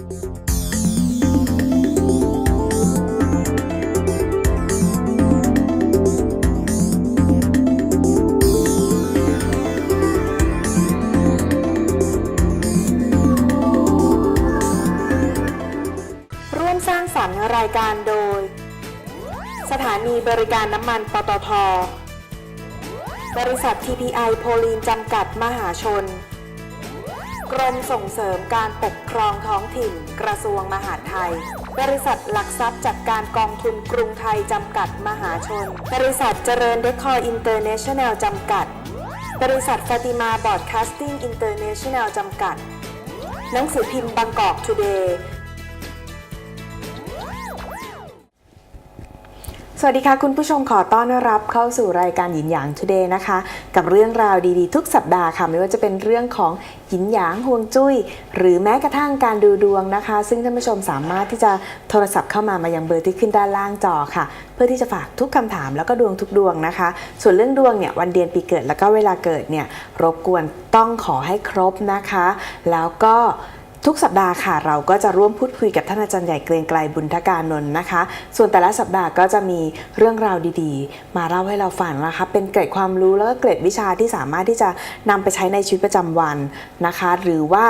ร่วมสร้างสรรค์รายการโดย สถานีบริการน้ำมันปตท บริษัท TPI โพลีนจำกัดมหาชน กรมส่งเสริม การปกครองท้องถิ่น กระทรวงมหาดไทย บริษัทหลักทรัพย์จัดการกองทุนกรุงไทยจำกัดมหาชน บริษัทเจริญเดคอร์อินเตอร์เนชั่นแนลจำกัด บริษัทฟาติมาบอร์ดคาสติ้งอินเตอร์เนชั่นแนลจำกัด หนังสือพิมพ์บางกอกทูเดย์ สวัสดีค่ะ คุณผู้ชมขอต้อนรับเข้าสู่รายการหยินหยาง Today นะคะ กับเรื่องราวดีๆ ทุกสัปดาห์ค่ะ ไม่ว่าจะเป็นเรื่องของหยินหยางฮวงจุ้ย หรือแม้กระทั่งการดูดวงนะคะ ซึ่งท่านผู้ชมสามารถที่จะโทรศัพท์เข้ามามายังเบอร์ที่ขึ้นด้านล่างจอค่ะ เพื่อที่จะฝากทุกคำถามแล้วก็ดวงทุกดวงนะคะ ส่วนเรื่องดวงเนี่ยวันเดือนปีเกิดแล้วก็เวลาเกิดเนี่ยรบกวนต้องขอให้ครบนะคะ แล้วก็ ทุกสัปดาห์ค่ะเราก็จะร่วมพูดคุยกับท่านอาจารย์ใหญ่เกรียงไกลบุญทการนนท์นะคะ ส่วนแต่ละสัปดาห์ก็จะมีเรื่องราวดีๆ มาเล่าให้เราฟังนะคะเป็นเกร็ดความรู้แล้วก็เกร็ดวิชาที่สามารถที่จะนำไปใช้ในชีวิตประจำวันนะคะ หรือว่า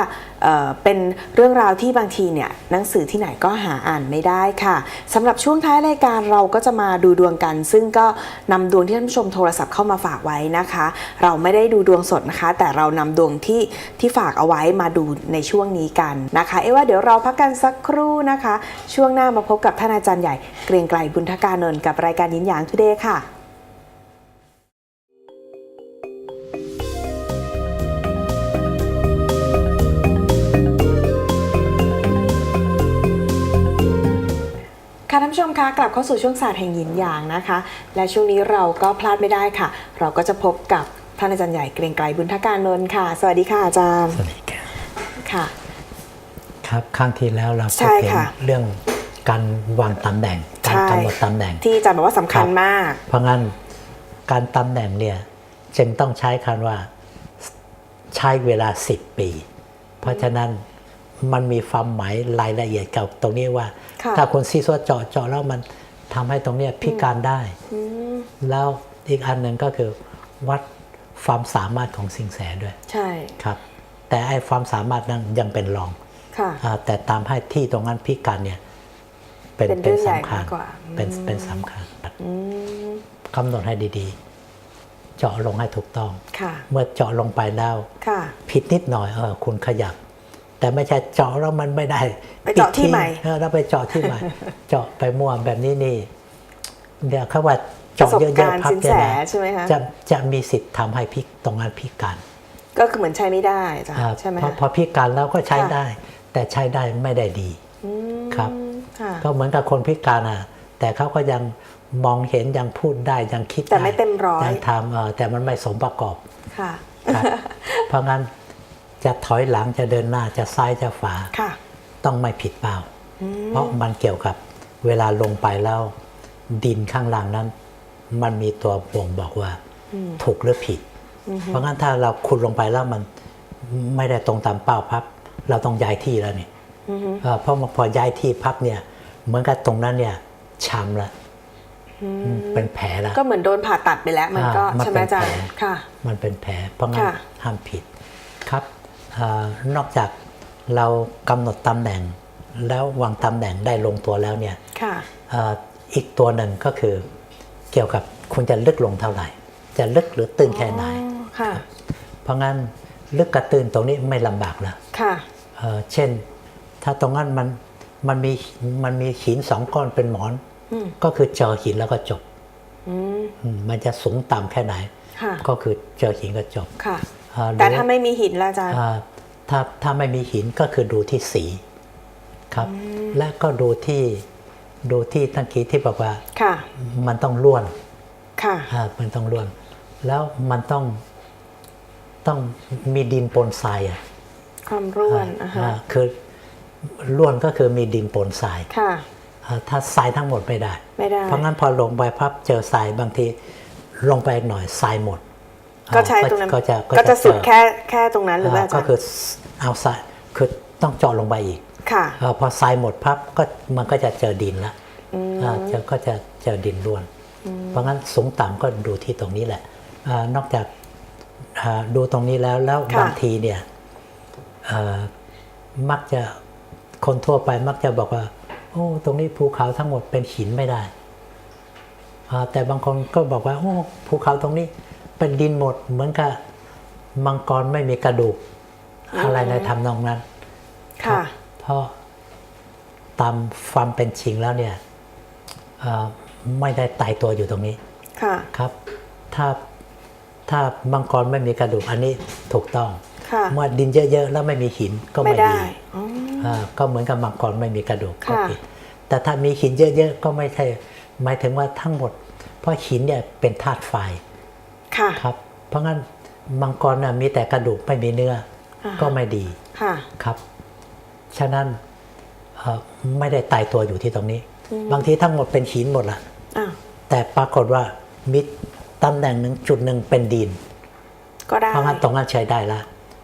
เป็นเรื่องราวที่บางทีเนี่ยหนังสือที่ไหนก็หาอ่านไม่ได้ค่ะสำหรับช่วงท้ายรายการเราก็จะมาดูดวงกัน ซึ่งก็นำดวงที่ท่านผู้ชมโทรศัพท์เข้ามาฝากไว้นะคะ เราไม่ได้ดูดวงสดนะคะ แต่เรานำดวงที่ที่ฝากเอาไว้มาดูในช่วงนี้กันนะคะ เอว่าเดี๋ยวเราพักกันสักครู่นะคะ ช่วงหน้ามาพบกับท่านอาจารย์ใหญ่เกรียงไกรบุญทกานนท์กับรายการยินหยางทุเดย์ค่ะ ค่ะท่านผู้ชมคะกลับเข้าสู่ช่วงศาสตร์แห่งหยินหยางนะคะ และช่วงนี้เราก็พลาดไม่ได้ค่ะ เราก็จะพบกับท่านอาจารย์ใหญ่เกรียงไกรบุญทการนนท์ค่ะ สวัสดีค่ะอาจารย์สวัสดีครับค่ะ ครับครั้งที่แล้วเราใช่พูดถึงค่ะเรื่องการวางตำแหน่ง การใช่กำหนดตำแหน่ง ที่อาจารย์บอกว่าสำคัญมาก เพราะงั้นการตำแหน่งเนี่ยจึงต้องใช้คำว่าใช้เวลา 10 ปี เพราะฉะนั้น มันมีความหมายรายละเอียดกับตรงนี้ว่าค่ะถ้าคนซีซัวเจาะเจาะแล้วมันทำให้ตรงเนี้ยพิการได้อืมแล้วอีกอันหนึ่งก็คือวัดความสามารถของสิงแสด้วย ใช่ครับ แต่ไอ้ความสามารถนั้นยังเป็นรองค่ะอ่าแต่ตามให้ที่ตรงนั้นพิการเนี่ยเป็นเป็นเรื่องใหญ่สำคัญมากกว่าเป็นอืมเป็นสำคัญอืมกำหนดให้ดีๆ เจาะลงให้ถูกต้องค่ะเมื่อเจาะลงไปแล้วค่ะผิดนิดหน่อยเออคุณขยับ แต่ไม่ใช่เจาะแล้วมันไม่ได้ไปเจาะที่ปิดใหม่เออแล้วไปเจาะที่ใหม่ เจาะไปมั่วแบบนี้นี่เดี๋ยวเขาว่าประเจาะสบเยอะการณ์ๆพับสินเนี่แสยนะใช่ไหมคะจะจะมีสิทธิ์ทำให้พิกตรงนั้นพิการ ก็คือเหมือนใช้ไม่ได้จ้ะอ่าใช่ไหมพอคะพอพิการแล้วก็ใช้ค่ะได้ แต่ใช้ได้ไม่ได้ดีอืมครับค่ะก็เหมือนกับคนพิการอะ แต่เขาก็ยังมองเห็นยังพูดได้ยังคิดแต่ด้ไม่เต็มร้อยยังทำเออแต่มันไม่สมประกอบค่ะครับเพราะงั้น จะถอยหลังจะเดินหน้าจะซ้ายจะฝาค่ะต้องไม่ผิดเป้าอืมเพราะมันเกี่ยวกับเวลาลงไปแล้ว ดินข้างล่างนั้น มันมีตัวบ่งบอกว่าอืมถูกหรือผิดอืมเพราะงั้นถ้าเราขุดลงไปแล้วมันไม่ได้ตรงตามเป้าพับ เราต้องย้ายที่แล้วนี่อืมเอ่อเพราะพอย้ายที่พับเนี่ย เหมือนกับตรงนั้นเนี่ยช้ำละอืมอืมเป็นแผลละก็เหมือนโดนผ่าตัดไปแล้ว มันก็อ่ามันใช่ไหมเป็นอาจารย์แผลค่ะ มันเป็นแผลเพราะงั้นค่ะห้ามผิดครับเออ นอกจากเรากำหนดตำแหน่ง แล้ววางตำแหน่งได้ลงตัวแล้วเนี่ยค่ะเอ่ออีกตัวหนึ่งก็คือเกี่ยวกับคุณจะลึกลงเท่าไหร่ จะลึกหรือตื้นแค่ไหนอ๋อค่ะเพราะงั้นลึกกับตื้นตรงนี้ไม่ลำบากแล้วค่ะเอ่อเช่น ถ้าตรงนั้นมันมันมีมันมีหินสองก้อนเป็นหมอนอืมก็คือเจอหินแล้วก็จบอืมอืมมันจะสูงต่ำแค่ไหนค่ะก็คือเจอหินก็จบค่ะเอ่อหรือ แต่ถ้าไม่มีหินล่ะอาจารย์อ่าถ้าถ้าไม่มีหินก็คือดูที่สีครับ และก็ดูที่ดูที่ตั้งกี้ที่บอกว่าค่ะมันต้องล้วนค่ะอ่ามันต้องล้วน แล้วมันต้องต้องมีดินปนทรายอะความร่วนอะฮะอ่าคือล้วนก็คือมีดินปนทรายค่ะอ่าถ้าทรายทั้งหมดไม่ได้ไม่ได้ เพราะงั้นพอลงไปพับเจอทรายบางทีลงไปหน่อยทรายหมด ก็ใช้ตรงนั้นก็จะก็จะสุดเจอแค่แค่ตรงนั้นหรือว่าอาจารย์ก็คือเอาทรายคือต้องเจาะลงไปอีกค่ะเออพอทรายหมดพับก็มันก็จะเจอดินละอืมอ่าจะก็จะเจอดินล้วน เพราะงั้นสูงต่ำก็ดูที่ตรงนี้แหละอานอกจากอ่าดูตรงนี้แล้วแล้วค่ะบางทีเนี่ยเอ่อมักจะคนทั่วไปมักจะบอกว่า โอ้ตรงนี้ภูเขาทั้งหมดเป็นหินไม่ได้อ่าแต่บางคนก็บอกว่าโอ้ภูเขาตรงนี้ เป็นดินหมด เหมือนกับมังกรไม่มีกระดูก อะไรในทำนองนั้น ค่ะเพราะตามความเป็นจริงแล้วเนี่ยเอ่อไม่ได้ตายตัวอยู่ตรงนี้ ค่ะครับ ถ้าถ้ามังกรไม่มีกระดูกอันนี้ถูกต้องค่ะเมื่อดินเยอะๆแล้วไม่มีหินก็ไม่ไม่ได้ดีอ๋ออ่าก็เหมือนกับมังกรไม่มีกระดูกก็ค่ะผิดแต่ถ้ามีหินเยอะๆก็ไม่ใช่หมายถึงว่าทั้งหมด เพราะหินเนี่ยเป็นธาตุไฟ ค่ะครับ เพราะงั้นมังกรน่ะมีแต่กระดูกไม่มีเนื้ออาก็ไม่ดีค่ะครับ ฉะนั้นเอ่อไม่ได้ตายตัวอยู่ที่ตรงนี้ บางทีทั้งหมดเป็นหินหมดละอ้าวแต่ปรากฏว่ามิดตำแหน่งหนึ่งจุดหนึ่งเป็นดิน ก็ได้เพราะงั้นตรงนั้นใช้ได้ละ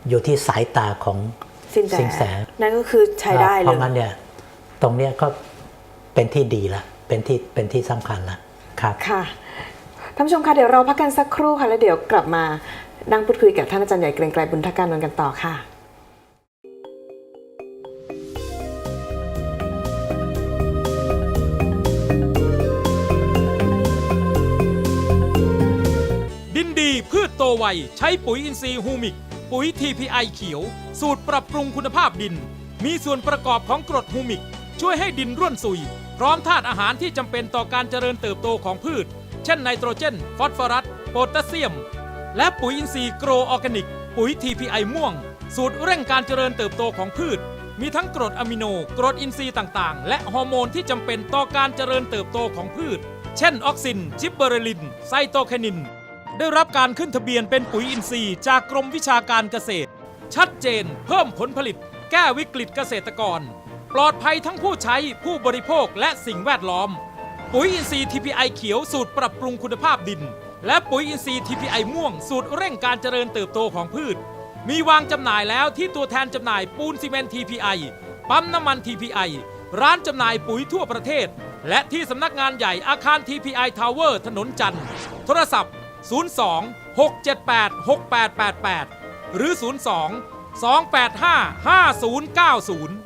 อยู่ที่สายตาของสินแสสินแสนั่นก็คือใช้ได้เพเลราะยงั้นเนี่ยตรงเนี้ยก็เป็นที่ดีละเป็นที่เป็นที่สำคัญละครับค่ะ ท่านผู้ชมคะเดี๋ยวเราพักกันสักครู่ค่ะแล้วเดี๋ยวกลับมานั่งพูดคุยกับท่านอาจารย์ใหญ่เกรงไกรบุญทการนนท์กันต่อค่ะดินดีพืชโตไวใช้ปุ๋ยอินทรีย์ฮูมิก ปุ๋ย TPI เขียว สูตรปรับปรุงคุณภาพดิน มีส่วนประกอบของกรดฮูมิก ช่วยให้ดินร่วนซุย พร้อมธาตุอาหารที่จำเป็นต่อการเจริญเติบโตของพืช เช่นไนโตรเจน ฟอสฟอรัส โพแทสเซียม และปุ๋ยอินทรีย์โกรออร์แกนิก ปุ๋ย TPI ม่วง สูตรเร่งการเจริญเติบโตของพืช มีทั้งกรดอะมิโน กรดอินทรีย์ต่างๆ และฮอร์โมนที่จำเป็นต่อการเจริญเติบโตของพืช เช่นออกซิน จิบเบอเรลิน ไซโตแคนิน ได้รับการขึ้นทะเบียนเป็นปุ๋ยอินทรีย์จากกรมวิชาการเกษตร ชัดเจน เพิ่มผลผลิต แก้วิกฤตเกษตรกร ปลอดภัยทั้งผู้ใช้ผู้บริโภคและสิ่งแวดล้อม ปุ๋ยอินทรีย์ TPI เขียวสูตรปรับปรุงคุณภาพดิน และปุ๋ยอินทรีย์ TPI ม่วง สูตรเร่งการเจริญเติบโตของพืช มีวางจำหน่ายแล้วที่ตัวแทนจำหน่ายปูนซีเมนต์ TPI ปั๊มน้ำมัน TPI ร้านจำหน่ายปุ๋ยทั่วประเทศ และที่สำนักงานใหญ่อาคาร TPI Tower ถนนจันทร์ โทรศัพท์ 02 678 6888 หรือ 02 285 5090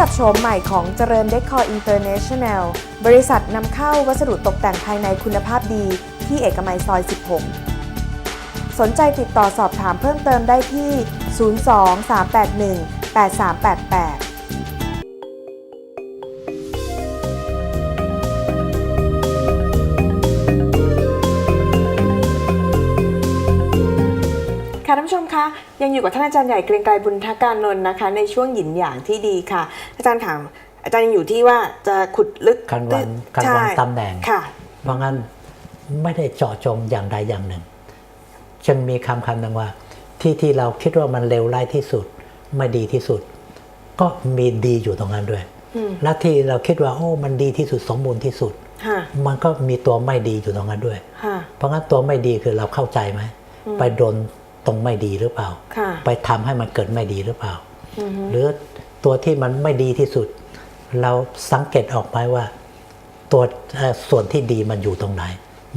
กับโฉมใหม่ของเจริญเดคอร์อินเตอร์เนชั่นแนล บริษัทนำเข้าวัสดุตกแต่งภายในคุณภาพดีที่เอกมัยซอย 16 สนใจติดต่อสอบถามเพิ่มเติมได้ที่ 02-381-8388 ค่ะท่านผู้ชมคะยังอยู่กับท่านอาจารย์ใหญ่เกรียงไกรบุญทการนนท์นะคะ ในช่วงหยินหยางที่ดีค่ะ อาจารย์ถามอาจารย์ยังอยู่ที่ว่าจะขุดลึกการวางการวางใช่ตำแหน่งค่ะเพราะงั้นไม่ได้เจาะจงอย่างใดอย่างหนึ่ง จึงมีคำคำหนึ่งว่า ที่ที่เราคิดว่ามันเลวร้ายที่สุด ไม่ดีที่สุด ก็มีดีอยู่ตรงนั้นด้วยอืมและที่เราคิดว่าโอ้มันดีที่สุดสมบูรณ์ที่สุดค่ะมันก็มีตัวไม่ดีอยู่ตรงนั้นด้วยค่ะเพราะงั้นตัวไม่ดีคือเราเข้าใจไหมอืมไปโดน ตรงไม่ดีหรือเปล่าค่ะไปทำให้มันเกิดไม่ดีหรือเปล่าอือฮึหรือตัวที่มันไม่ดีที่สุด เราสังเกตออกไหมว่า ตัวเอ่อส่วนที่ดีมันอยู่ตรงไหน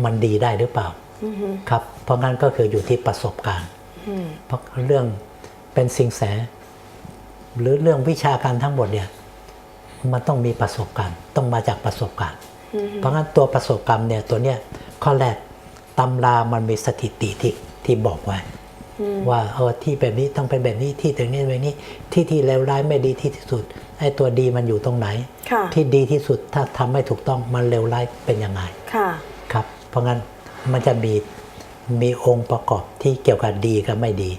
มันดีได้หรือเปล่าอือฮึครับ เพราะงั้นก็คืออยู่ที่ประสบการณ์อืมเพราะเรื่องเป็นสิ่งแส หรือเรื่องวิชาการทั้งหมดเนี่ย มันต้องมีประสบการณ์ ต้องมาจากประสบการณ์อือฮึเพราะงั้นตัวประสบการณ์เนี่ยตัวเนี้ยข้อแรกตำรามันมีสถิติที่ที่บอกไว้อืม ว่าเออที่แบบนี้ต้องเป็นแบบนี้ที่ตรงนี้แบบนี้ที่ที่เลวร้ายไม่ดีที่สุดไอ้ตัวดีมันอยู่ตรงไหนค่ะที่ดีที่สุดถ้าทำไม่ถูกต้องมันเลวร้ายเป็นยังไงค่ะครับ เพราะงั้นมันจะมีมีองค์ประกอบที่เกี่ยวกับดีกับไม่ดี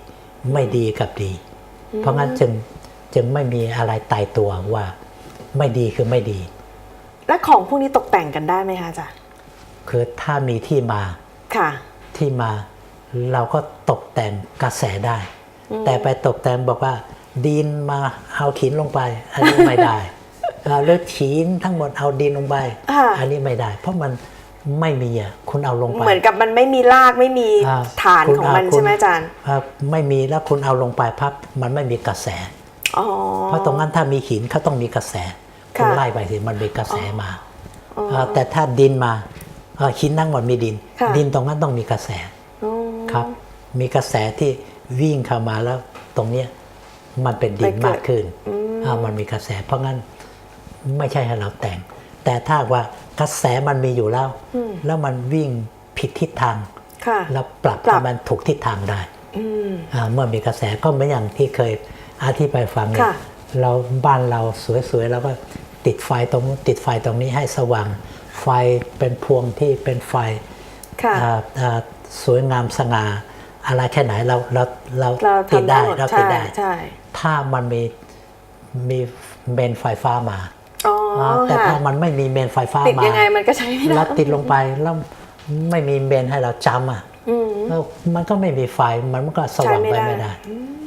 ไม่ดีกับดี เพราะงั้นจึงจึงไม่มีอะไรตายตัวว่า ไม่ดีคือไม่ดี และของพวกนี้ตกแต่งกันได้ไหมคะอาจารย์คือถ้ามีที่มาค่ะ ที่มา เราก็ตกแต่งกระแสได้ แต่ไปตกแต่งบอกว่า ดินมาเอาหินลงไป อันนี้ไม่ได้เอ่อหรือหินทั้งหมดเอาดินลงไปอ่าอันนี้ไม่ได้ เพราะมันไม่มีอะคุณเอาลงไป เหมือนกับมันไม่มีรากไม่มีอ่าฐานคุณของมันอ่าคุณใช่ไหมอาจารย์เอ่อไม่มีแล้วคุณเอาลงไปพับมันไม่มีกระแสอ๋อเพราะตรงนั้นถ้ามีหินเขาต้องมีกระแสคุณค่ะไล่ไปสิมันมีกระแสมาอ๋อเอ่อแต่ถ้าดินมาเอ่อหินทั้งหมดมีดินค่ะดินตรงนั้นต้องมีกระแสอ๋อ ครับ มีกระแสที่วิ่งเข้ามาแล้วตรงเนี้ยมันเป็นดินไปเกิดมากขึ้นอืมอ่ามันมีกระแสเพราะงั้นไม่ใช่ให้เราแต่ง แต่ถ้าว่ากระแสมันมีอยู่แล้ว แล้วมันวิ่งผิดทิศทางค่ะแล้วปรับปรับให้มันถูกทิศทางได้อืมอ่าเมื่อมีกระแสก็เหมือนอย่างที่เคยอธิบายฟังเนี่ยค่ะเราบ้านเราสวยๆแล้วก็ติดไฟตรงนู้นติดไฟตรงนี้ให้สว่าง ไฟเป็นพวงที่เป็นไฟค่ะอ่าอ่า สวยงามสง่าอะไรแค่ไหนเราเราเราเราติดทำได้ได้หมดเราติใช่ดได้ใช่ถ้ามันมีมีเมนไฟฟ้ามาอ๋ออาแต่ค่ะถ้ามันไม่มีเมนไฟฟ้าติดมายังไงมันก็ใช้ไม่ได้แล้วติดลงไปแล้วไม่มีเมนให้เราจำอะอืมแล้วมันก็ไม่มีไฟมันก็สว่างใช้ไม่ไปได้ไม่ได้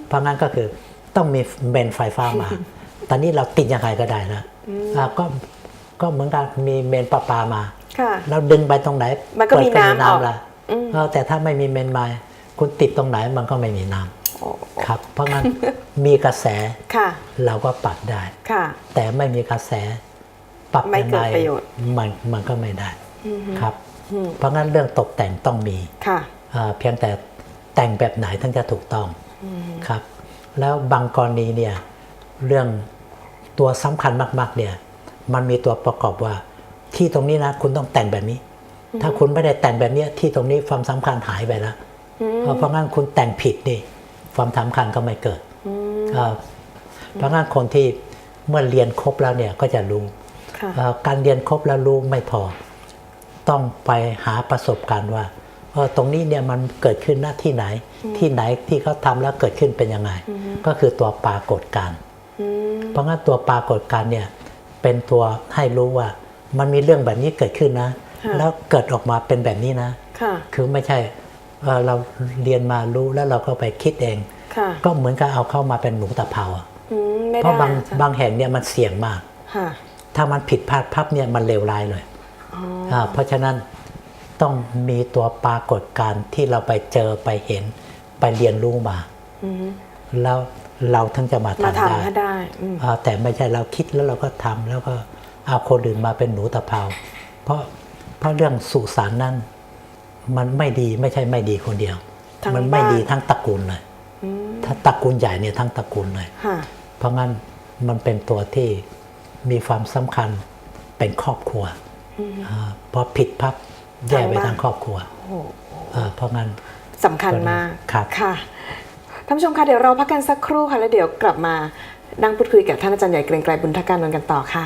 เพราะงั้นก็คือต้องมีเมนไฟฟ้ามา ตอนนี้เราติดยังไงก็ได้นะอ่าก็ก็เหมือนกับมีเมนประปามาค่ะเราดึงไปตรงไหนมันก็มีเปิดน้ำออกละอืมเออ แต่ถ้าไม่มีเมนมาคุณติดตรงไหนมันก็ไม่มีน้ำโอ้ครับ เพราะงั้นมีกระแสค่ะเราก็ปรับได้ค่ะแต่ไม่มีกระแสปรับไม่เกิดยังงประโยชน์มันมันก็ไม่ได้อืมครับอืมเพราะงั้นเรื่องตกแต่งต้องมีค่ะอ่าเพียงแต่แต่งแบบไหนถึงจะถูกต้องครับ แล้วบางกรณีเนี่ยเรื่องตัวสำคัญมากๆเนี่ยมันมีตัวประกอบว่าที่ตรงนี้นะคุณต้องแต่งแบบนี้ ถ้าคุณไม่ได้แต่งแบบเนี้ยที่ตรงนี้ความสำคัญหายไปแล้วอืมเพราะงั้นคุณแต่งผิดนี่ความสำคัญก็ไม่เกิดอืมอ่าเพราะงั้นคนที่เมื่อเรียนครบแล้วเนี่ยก็จะรู้ค่ะเอ่อการเรียนครบแล้วรู้ไม่พอ ต้องไปหาประสบการณ์ว่าเออตรงนี้เนี่ยมันเกิดขึ้นหน้าที่ไหน ที่ไหนที่เขาทำแล้วเกิดขึ้นเป็นยังไง ก็คือตัวปรากฏการณ์อืมเพราะงั้นตัวปรากฏการณ์เนี่ยเป็นตัวให้รู้ว่ามันมีเรื่องแบบนี้เกิดขึ้นนะค่ะ แล้วเกิดออกมาเป็นแบบนี้นะค่ะคือไม่ใช่เอ่อเราเรียนมารู้แล้วเราก็ไปคิดเองค่ะก็เหมือนกับเอาเข้ามาเป็นหนูตะเภาอะอืมไม่เพได้ราะบางจ้ะบางแห่งเนี่ยมันเสี่ยงมากค่ะถ้ามันผิดพลาดพับเนี่ยมันเลวร้ายเลยอ๋อาเพราะฉะนั้นต้องมีตัวปรากฏการณ์ที่เราไปเจอไปเห็นไปเรียนรู้มาอืมแล้วเราถึงจะมามาทำได้ทำให้ได้อืมอ่าแต่ไม่ใช่เราคิดแล้วเราก็ทำแล้วก็เอาคนอื่นมาเป็นหนูตะเภาเพราะ เพราะเรื่องสุสานนั้น มันไม่ดีไม่ใช่ไม่ดีคนเดียวทั้งมันไม่บ้านดีทั้งตระกูลเลยอืมถ้าตระกูลใหญ่เนี่ยทั้งตระกูลเลยค่ะเพราะงั้นมันเป็นตัวที่มีความสำคัญเป็นครอบครัวอ่าพอผิดพับแย่ไปทั้งบ้านทั้งครอบครัวโอ้โหอ่าเพราะงั้นสำคัญมากครับค่ะท่านผู้ชมคะเดี๋ยวเราพักกันสักครู่ค่ะแล้วเดี๋ยวกลับมานั่งพูดคุยกับท่านอาจารย์ใหญ่เกรียงไกรบุญทการนนท์กันต่อค่ะ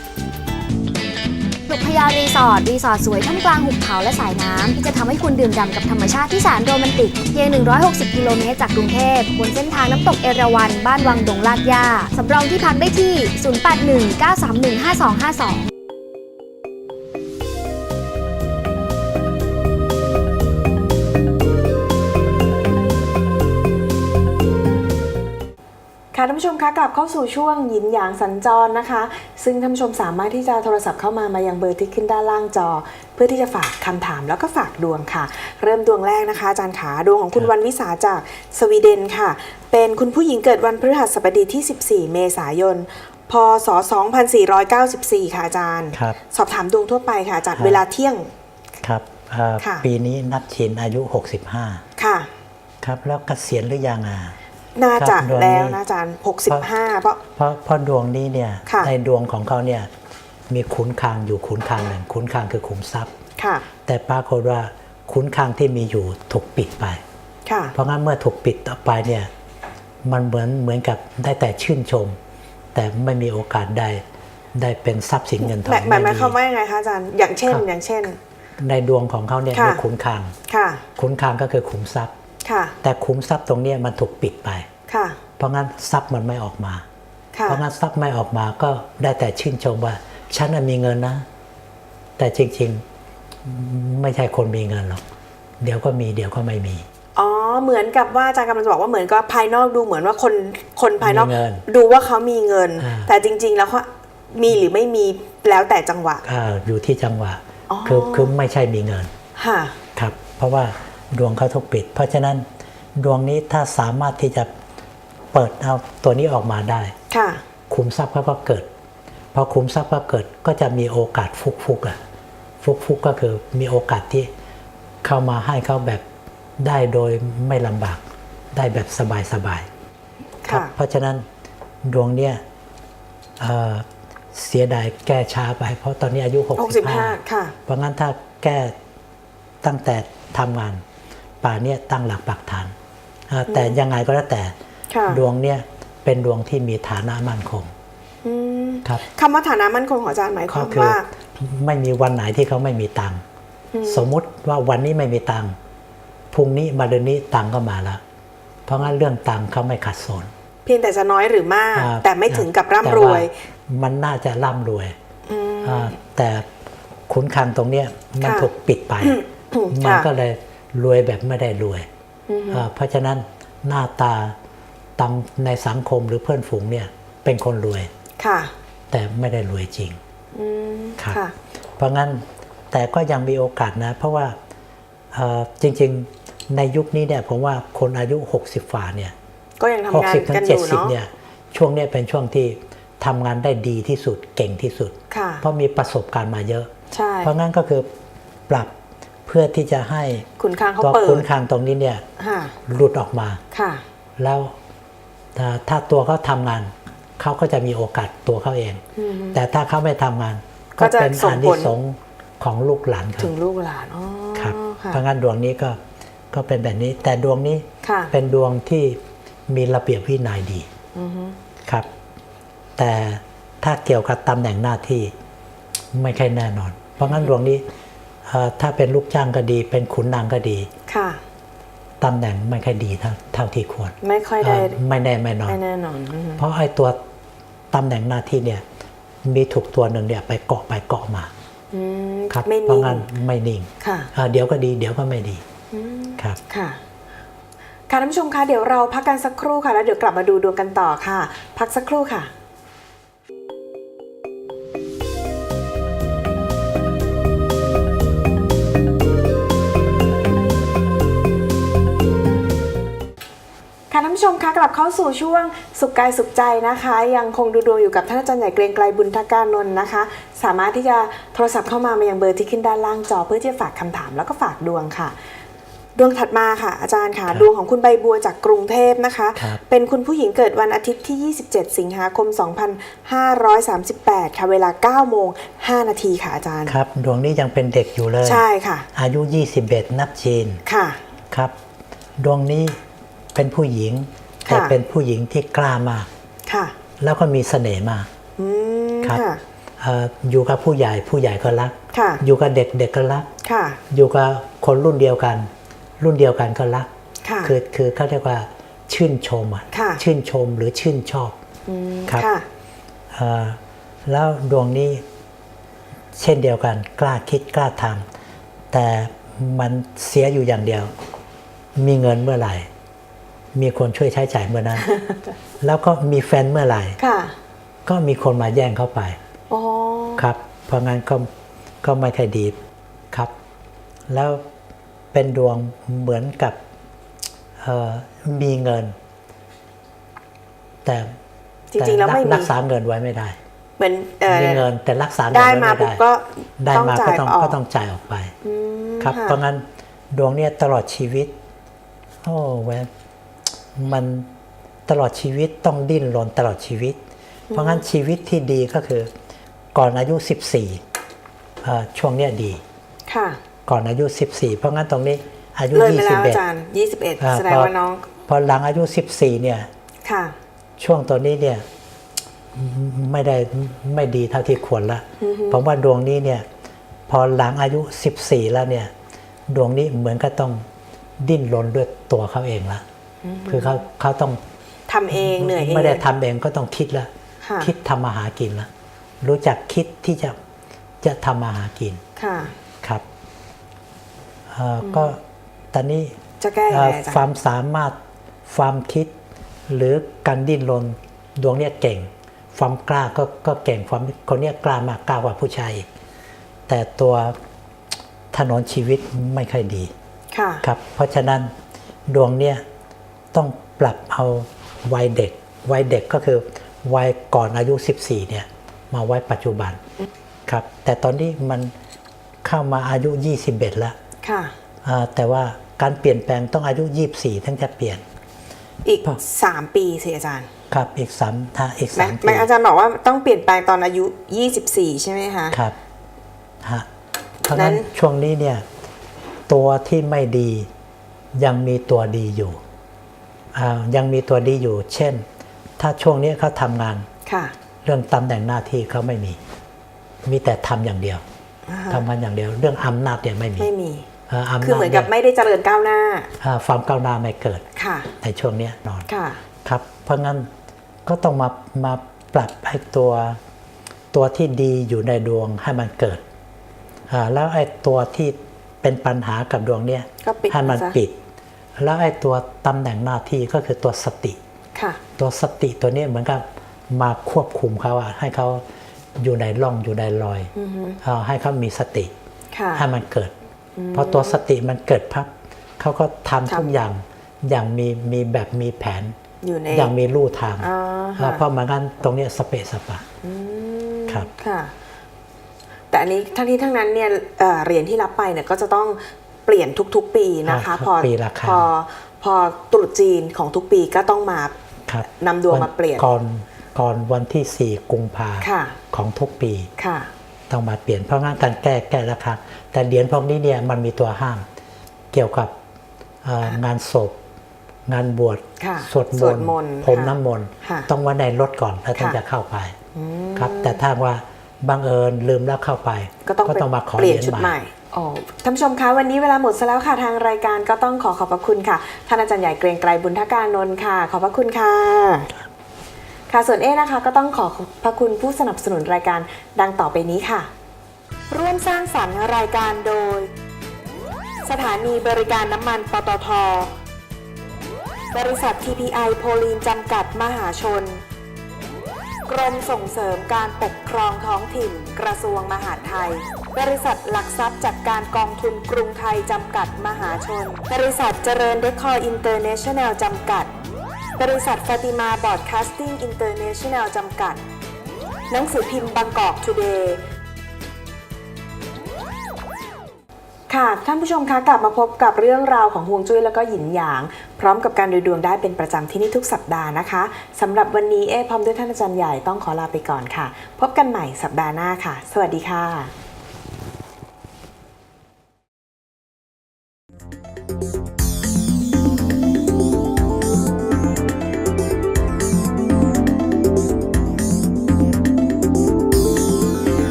นุกพยารีสอร์ทรีสอร์ทสวยท่ามกลางหุบเขาและสายน้ำที่จะทำให้คุณดื่มด่ำกับธรรมชาติที่แสนโรแมนติก เพียง 160 กิโลเมตรจากกรุงเทพบนเส้นทางน้ำตกเอราวัณบ้านวังดงลาดย่าสำรองที่พักได้ที่ 0819315252 ค่ะท่านผู้ชมคะกลับเข้าสู่ช่วงหยินหยางสัญจรนะคะ ซึ่งท่านผู้ชมสามารถที่จะโทรศัพท์เข้ามามายังเบอร์ที่ขึ้นด้านล่างจอ เพื่อที่จะฝากคำถามแล้วก็ฝากดวงค่ะ เริ่มดวงแรกนะคะ อาจารย์ขาดวงของคุณครับวันวิสาจากสวีเดนค่ะ เป็นคุณผู้หญิงเกิดวันพฤหัสบดีที่ 14 เมษายนพศ2494 ค่ะอาจารย์ครับสอบถามดวงทั่วไปค่ะอาจารย์ครับเวลาเที่ยงครับเอ่อค่ะปีนี้นับชินอายุ 65 ค่ะ ครับแล้วเกษียณหรือยังอะ น่าจะครับดวงนี้ แล้วนะอาจารย์ 65 เพราะ เพราะเพราะดวงนี้เนี่ยค่ะ ในดวงของเขาเนี่ยมีขุนคางอยู่ขุนคางหนึ่งขุนคางคือขุมทรัพย์ ค่ะแต่ปรากฏว่าขุนคางที่มีอยู่ถูกปิดไป ค่ะ เพราะงั้นเมื่อถูกปิดต่อไปเนี่ยมันเหมือนเหมือนกับได้แต่ชื่นชม แต่ไม่มีโอกาสได้ได้เป็นทรัพย์สินเงินทอหมายงหมายหไม่มายความมีว่ายังไงคะอาจารย์ อย่างเช่น ครับ อย่างเช่น ในดวงของเขาเนี่ยค่ะ มีขุนคางค่ะ ขุนคางก็คือขุมทรัพย์ค่ะ แต่ขุมทรัพย์ตรงเนี้ยมันถูกปิดไปค่ะเพราะงั้นทรัพย์มันไม่ออกมาค่ะเพราะงั้นทรัพย์ไม่ออกมาก็ได้แต่ชื่นชมว่า ฉันน่ะมีเงินนะ แต่จริงๆไม่ใช่คนมีเงินหรอก เดี๋ยวก็มีเดี๋ยวก็ไม่มีอ๋อเหมือนกับว่าอาจารย์กำลังจะบอกว่าเหมือนกับภายนอกดูเหมือนว่าคนคนภายนอกมีเงินดูว่าเขามีเงินอ่าแต่จริง ๆ แล้วเขามีหรือไม่มีแล้วแต่จังหวะอ่าอยู่ที่จังหวะอ๋อคือคือไม่ใช่มีเงินค่ะครับ เพราะว่า ดวงเขาถูกปิด เพราะฉะนั้นดวงนี้ถ้าสามารถที่จะเปิดเอาตัวนี้ออกมาได้ค่ะคุมทรัพย์เขาก็เกิดพอคุมทรัพย์ก็เกิดก็จะมีโอกาสฟุกฟุกๆอะฟุกฟุกๆก็คือมีโอกาสที่เข้ามาให้เขาแบบได้โดยไม่ลำบากได้แบบสบายสบายๆครับค่ะเพราะฉะนั้นดวงเนี้ยเอ่อเสียดายแก้ช้าไป เพราะตอนนี้อายุ 65 65ค่ะเพราะงั้นถ้าแก้ตั้งแต่ทำงาน ป่าเนี่ยตั้งหลักปักฐานอ่าแต่ยังไงก็แล้วแต่ค่ะดวงเนี่ยเป็นดวงที่มีฐานะมั่นคงอืมครับคำว่าฐานะมั่นคงของอาจารย์หมายคก็วามคือว่าไม่มีวันไหนที่เขาไม่มีตังค์สมมุติว่าวันนี้ไม่มีตังค์พรุ่งนี้มาเดือนนี้ตังค์ก็มาแล้ว เพราะงั้นเรื่องตังค์เขาไม่ขัดสน เพียงแต่จะน้อยหรือมากอ่าแต่ไม่ถึงกับร่ำรวยแต่ามันน่าจะร่ำรวยอืมอ่าแต่ขุนคลังตรงเนี้ยมันค่ะถูกปิดไป มันค่ะก็เลย รวยแบบไม่ได้รวยอ่าเพราะฉะนั้นหน้าตาตามในสังคมหรือเพื่อนฝูงเนี่ยเป็นคนรวยค่ะ แต่ไม่ได้รวยจริงอืมครับค่ะเพราะงั้นแต่ก็ยังมีโอกาสนะ เพราะว่าเอ่อจริงๆในยุคนี้เนี่ยผมว่าคนอายุ 60ฝ่าเนี่ยก็ยังทำงาน60ถึกันงอยู่เนาะ70เนี่ยช่วงเนี้ยเป็นช่วงที่ทำงานได้ดีที่สุดเก่งที่สุดค่ะเพราะมีประสบการณ์มาเยอะใช่เพราะงั้นก็คือปรับเพื่อที่จะให้ขุนคางเขาตัวเปิคุดนคางตรงนี้เนี่ยค่ะหลุดออกมาค่ะแล้วถ้าถ้าตัวเขาทำงาน เขาก็จะมีโอกาสตัวเขาเองอืมแต่ถ้าเขาไม่ทำงาน ก็ก็จะเป็นส่งอาผนิลสงส์ของลูกหลานเขาถึงลูกหลานอ๋อครับค่ะเพราะงั้นดวงนี้ก็ก็เป็นแบบนี้ แต่ดวงนี้ค่ะเป็นดวงที่มีระเบียบวินัยดีอือฮึครับ แต่ถ้าเกี่ยวกับตำแหน่งหน้าที่ไม่ค่อยแน่นอน เพราะงั้นดวงนี้เอ่อ ถ้าเป็นลูกจ้างก็ดี เป็นขุนนางก็ดีค่ะตำแหน่งไม่ค่อยดีเท่าเท่าที่ควร ไม่ค่อยได้เอ่อไม่แน่ไม่นอนไม่แน่นอนอือฮึเพราะไอ้ตัวตำแหน่งหน้าที่เนี่ยมีถูกตัวหนึ่งเนี่ยไปเกาะไปเกาะมาอืมครับไม่เพราะนิ่งงั้นไม่นิ่งค่ะอ่าเดี๋ยวก็ดี เดี๋ยวก็ไม่ดีอืมครับค่ะค่ะท่านผู้ชมคะเดี๋ยวเราพักกันสักครู่ค่ะแล้วเดี๋ยวกลับมาดูดวงกันต่อค่ะ พักสักครู่ค่ะานผู้ชมคะกลับเข้าสู่ช่วงสุขกายสุขใจนะคะ ยังคงดูดวงอยู่กับท่านอาจารย์ใหญ่เกรียงไกลบุญทการนนท์นะคะ สามารถที่จะโทรศัพท์เข้ามามายังเบอร์ที่ขึ้นด้านล่างจอเพื่อที่จะฝากคำถามแล้วก็ฝากดวงค่ะ ดวงถัดมาค่ะ อาจารย์ค่ะครับดวงของคุณใบบัวจากกรุงเทพนะคะครับเป็นคุณผู้หญิงเกิดวันอาทิตย์ที่ 27 สิงหาคม 2538 ค่ะเวลา 9 โมง 5 นาทีค่ะอาจารย์ครับดวงนี้ยังเป็นเด็กอยู่เลยใช่ค่ะ อายุ 21 นับจีนค่ะครับ ดวงนี้ เป็นผู้หญิงค่ะแต่เป็นผู้หญิงที่กล้ามากค่ะแล้วก็มีเสน่ห์มากอืมครับค่ะเอ่ออยู่กับผู้ใหญ่ผู้ใหญ่ก็รักค่ะอยู่กับเด็กเด็กก็รักค่ะอยู่กับคนรุ่นเดียวกัน รุ่นเดียวกันก็รักค่ะคือคือเขาเรียกว่าชื่นชมอะค่ะชื่นชมหรือชื่นชอบอืมครับค่ะเอ่อแล้วดวงนี้เช่นเดียวกัน กล้าคิดกล้าทำแต่มันเสียอยู่อย่างเดียว มีเงินเมื่อไหร่ มีคนช่วยใช้จ่ายเมื่อนั้น แล้วก็มีแฟนเมื่อไหร่ค่ะก็มีคนมาแย่งเข้าไปอ๋อครับ เพราะงั้นก็ก็ไม่ค่อยดีครับ แล้วเป็นดวงเหมือนกับเอ่อมีเงิน แต่จริงๆแล้วต่ไม่รัมีรักษาเงินไว้ไม่ได้เหมือนเอ่อมีเงินแต่รักษาเงินได้ไว้มาไม่ปุ๊บได้ก็ได้ต้องมาจ่าก็ยต้องออกก็ต้องจ่ายออกไปอืมครับะเพราะงั้นดวงเนี่ยตลอดชีวิต โอ้แวน มันตลอดชีวิตต้องดิ้นรนตลอดชีวิต เพราะงั้นชีวิตที่ดีก็คือ ก่อนอายุ 14เอ่อช่วงเนี้ยดี ค่ะ ก่อนอายุ 14 เพราะงั้นตรงนี้อายุ เลยไปแล้วอาจารย์อ่า21 แสดงพอว่าน้อง21พอหลังอายุ 14 เนี่ย ค่ะ ช่วงตัวนี้เนี่ยไม่ได้ไม่ดีเท่าที่ควรละผมว่าดวงนี้เนี่ยพอหลังอายุ 14 แล้วเนี่ย ดวงนี้เหมือนก็ต้องดิ้นรนด้วยตัวเขาเองละ คือเขาเขาต้องทำเองเหนื่อยเองไม่ได้ทำเองก็ต้องคิดละค่ะคิดทำมาหากินละรู้จักคิดที่จะจะทำมาหากินค่ะครับเอ่ออก็ตอนนี้จะแก้ยังเอ่ไงออาจารความย์สามารถความคิด หรือการดิ้นรนดวงเนี้ยเก่ง ความกล้าก็ก็เก่งความคนเนี้ยกล้ามากกล้ากว่าผู้ชายอีกแต่ตัวถนนชีวิตไม่ค่อยดีค่ะครับ เพราะฉะนั้นดวงเนี้ย ต้องปรับเอาวัยเด็ก วัยเด็กก็คือวัยก่อนอายุ 14เนี่ยมาไว้ปัจจุบันครับแต่ตอนนี้มันเข้ามาอายุ 21 แล้วค่ะอ่าแต่ว่าการเปลี่ยนแปลงต้องอายุ 24ถึงจะเปลี่ยน อีกครับ3ปีสิอาจารย์ ครับอีกสามถ้าอีกแม็สากมแม็ปีกอาจารย์บอกว่าต้องเปลี่ยนแปลงตอนอายุ 24 ใช่ไหมคะครับฮะเพราะนั้งั้นนช่วงนี้เนี่ยตัวที่ไม่ดียังมีตัวดีอยู่อ่า ยังมีตัวดีอยู่ เช่น ถ้าช่วงนี้เขาทำงานค่ะเรื่องตำแหน่งหน้าที่เขาไม่มี มีแต่ทำอย่างเดียวอ่าฮะทำงานอย่างเดียว เรื่องอำนาจเนี่ยไม่มีไม่มีเอ่ออำนาจคือเหมือนกับเนี่ยไม่ได้เจริญก้าวหน้าอ่าความก้าวหน้าไม่เกิดค่ะในช่วงเนี้ยนอนค่ะครับเพราะงั้นก็ต้องมามาปรับให้ตัวตัวที่ดีอยู่ในดวงให้มันเกิดอ่าแล้วไอ้ตัวที่เป็นปัญหากับดวงเนี้ยก็ปิดให้มันซะปิด แล้วไอ้ตัวตำแหน่งหน้าที่ก็คือตัวสติค่ะตัวสติตัวนี้เหมือนกับมาควบคุมเขาอะให้เขาอยู่ในร่องอยู่ในรอยอาให้เขามีสติค่ะให้มันเกิดเพราะตัวสติมันเกิดพับเขาก็ทำทุกทำอย่างอย่างมีมีแบบมีแผนอยู่ในอย่างมีลู่ทางอ่าฮะอ่าเพราะมันงั้นตรงเนี้ยสเปะสปะอืมครับค่ะแต่อันนี้ทั้งนี้ทั้งนั้นเนี่ยเอ่อเหรียญที่รับไปเนี่ยก็จะต้องเปลี่ยนทุกๆปีนะคะอ่าพอปีละครั้งพอพอตรุษจีนของทุกปีก็ต้องมาครับนำดวงมาเปลี่ยนก่อนก่อนวันที่สี่กุมภาค่ะของทุกปีค่ะต้องมาเปลี่ยนเพราะงั้นการแก้แก้ราคาแต่เหรียญพวกนี้เนี่ยมันมีตัวห้ามเกี่ยวกับเอ่องานศพ งานบวชค่ะสวดมสวดนต์มนต์พรมค่ะน้ำมนต์ค่ะต้องไว้ในรถก่อนแล้วถึงค่ะจะเข้าไปอืมครับ แต่ถ้าว่าบังเอิญลืมแล้วเข้าไป ก็ต้องมาขอเปลี่ยนเหรีชุญดใหใหม่ ม่อ๋อท่านผู้ชมคะวันนี้เวลาหมดซะแล้วค่ะทางรายการก็ต้องขอขอบพระคุณค่ะท่านอาจารย์ใหญ่เกรียงไกรบุญทการนนท์ค่ะ ขอบพระคุณค่ะ ค่ะส่วนเอนะคะ ก็ต้องขอขอบพระคุณผู้สนับสนุนรายการดังต่อไปนี้ค่ะ ร่วมสร้างสรรค์รายการโดย สถานีบริการน้ำมันปตทบริษัท TPI โพลีนจำกัดมหาชน กรมส่งเสริมการปกครองท้องถิ่น กระทรวงมหาดไทย บริษัทหลักทรัพย์จัดการกองทุนกรุงไทยจำกัดมหาชน บริษัทเจริญเดคอร์อินเตอร์เนชั่นแนลจำกัด บริษัทฟาติมาบอร์ดคาสติ้งอินเตอร์เนชั่นแนลจำกัด หนังสือพิมพ์บางกอกทูเดย์ค่ะ ท่านผู้ชมคะกลับมาพบกับเรื่องราวของฮวงจุ้ยแล้วก็หยินหยาง พร้อมกับการดูดวงได้เป็นประจำที่นี่ทุกสัปดาห์นะคะสำหรับวันนี้เอพร้อมด้วยท่านอาจารย์ใหญ่ต้องขอลาไปก่อนค่ะ พบกันใหม่สัปดาห์หน้าค่ะ สวัสดีค่ะ